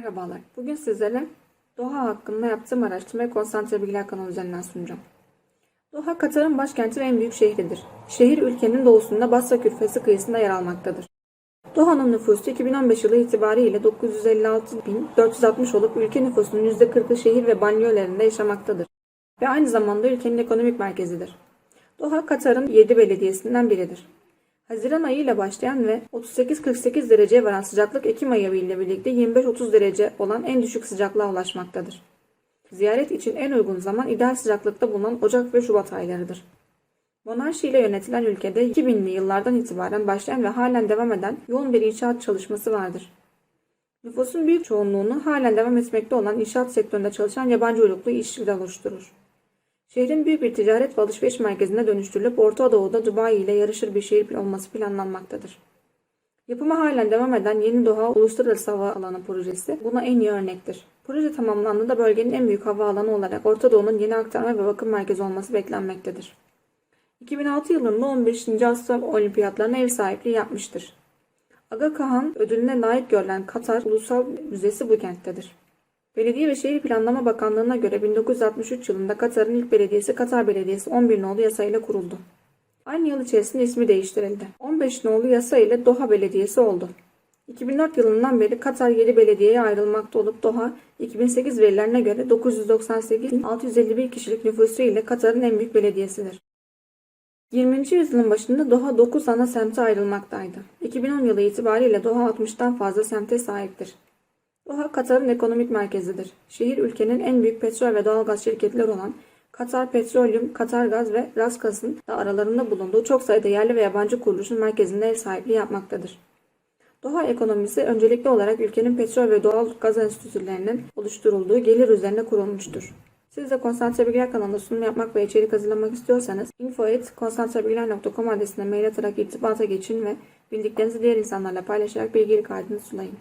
Merhabalar. Bugün sizlere Doha hakkında yaptığım araştırmayı konsantre bilgiler kanalı üzerinden sunacağım. Doha, Katar'ın başkenti ve en büyük şehridir. Şehir ülkenin doğusunda Basra Körfezi kıyısında yer almaktadır. Doha'nın nüfusu 2015 yılı itibariyle 956.460 olup ülke nüfusunun %40'ı şehir ve banliyölerinde yaşamaktadır. Ve aynı zamanda ülkenin ekonomik merkezidir. Doha, Katar'ın 7 belediyesinden biridir. Haziran ayı ile başlayan ve 38-48 dereceye varan sıcaklık Ekim ayı ile birlikte 25-30 derece olan en düşük sıcaklığa ulaşmaktadır. Ziyaret için en uygun zaman ideal sıcaklıkta bulunan Ocak ve Şubat aylarıdır. Monarşi ile yönetilen ülkede 2000'li yıllardan itibaren başlayan ve halen devam eden yoğun bir inşaat çalışması vardır. Nüfusun büyük çoğunluğunu halen devam etmekte olan inşaat sektöründe çalışan yabancı uyruklu işçiler oluşturur. Şehrin büyük bir ticaret ve alışveriş merkezine dönüştürülüp Orta Doğu'da Dubai ile yarışır bir şehir olması planlanmaktadır. Yapımı halen devam eden Yeni Doha Uluslararası Hava Alanı projesi buna en iyi örnektir. Proje tamamlandığında bölgenin en büyük havaalanı olarak Orta Doğu'nun yeni aktarma ve bakım merkezi olması beklenmektedir. 2006 yılında 15. Asya Olimpiyatlarına ev sahipliği yapmıştır. Aga Khan ödülüne layık görülen Katar Ulusal Müzesi bu kenttedir. Belediye ve Şehir Planlama Bakanlığı'na göre 1963 yılında Katar'ın ilk belediyesi Katar Belediyesi 11 nolu yasayla kuruldu. Aynı yıl içerisinde ismi değiştirildi. 15 nolu yasa ile Doha Belediyesi oldu. 2004 yılından beri Katar 7 belediyeye ayrılmakta olup Doha 2008 verilerine göre 998.651 kişilik nüfusu ile Katar'ın en büyük belediyesidir. 20. yüzyılın başında Doha 9 ana semte ayrılmaktaydı. 2010 yılı itibariyle Doha 60'tan fazla semte sahiptir. Doha, Katar'ın ekonomik merkezidir. Şehir ülkenin en büyük petrol ve doğalgaz şirketleri olan Katar Petroleum, Katar Gaz ve Rasgas'ın da aralarında bulunduğu çok sayıda yerli ve yabancı kuruluşun merkezinde ev sahipliği yapmaktadır. Doha ekonomisi öncelikli olarak ülkenin petrol ve doğal gaz enstitülerinin oluşturulduğu gelir üzerine kurulmuştur. Siz de Konsantre Bilgiler kanalında sunum yapmak ve içerik hazırlamak istiyorsanız info.konsantrebilgiler.com adresine mail atarak irtibata geçin ve bildiklerinizi diğer insanlarla paylaşarak bilgilik halini sunayın.